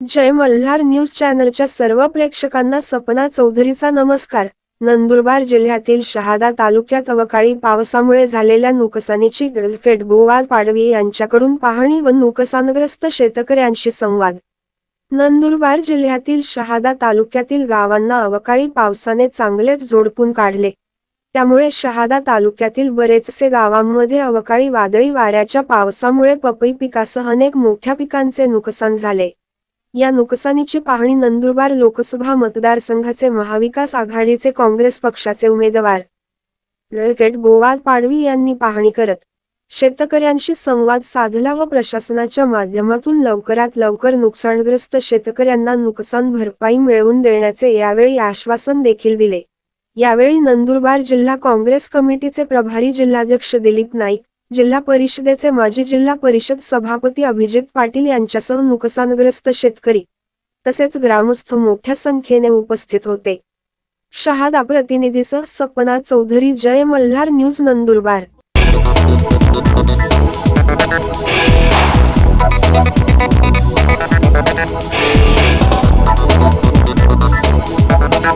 जय Malhar news चॅनलच्या सर्व प्रेक्षकांना सपना चौधरीचा नमस्कार. नंदुरबार जिल्ह्यातील शहादा तालुक्यात अवकाळी पावसामुळे झालेल्या नुकसानीची ऍडव्होकेट गोवाल पाडवी यांच्याकडून पाहणी व नुकसानग्रस्त शेतकऱ्यांशी संवाद. नंदुरबार जिल्ह्यातील शहादा तालुक्यातील गावांना अवकाळी पावसाने चांगलेच जोडपून काढले. त्यामुळे शहादा तालुक्यातील बरेचसे गावांमध्ये अवकाळी वादळी वाऱ्याच्या पावसामुळे पपई पिकासह अनेक मोठ्या पिकांचे नुकसान झाले. या नुकसानीची पाहणी नंदुरबार लोकसभा मतदारसंघाचे महाविकास आघाडीचे काँग्रेस पक्षाचे उमेदवार. रळकेट गोवाल पाडवी यांनी पाहणी करत शेतकऱ्यांशी संवाद साधला व प्रशासनाच्या माध्यमातून लवकरात लवकर नुकसानग्रस्त शेतकऱ्यांना नुकसान भरपाई मिळवून देण्याचे यावेळी आश्वासन देखील दिले. यावेळी नंदुरबार जिल्हा काँग्रेस कमिटीचे प्रभारी जिल्हाध्यक्ष दिलीप नाईक जिल्हा परिषदेचे माजी जिल्हा परिषद सभापती अभिजित पाटील यांच्यासह नुकसानग्रस्त शेतकरी तसेच ग्रामस्थ मोठ्या संख्येने उपस्थित होते. शहादा प्रतिनिधीसह सपना चौधरी जय मल्हार न्यूज नंदुरबार.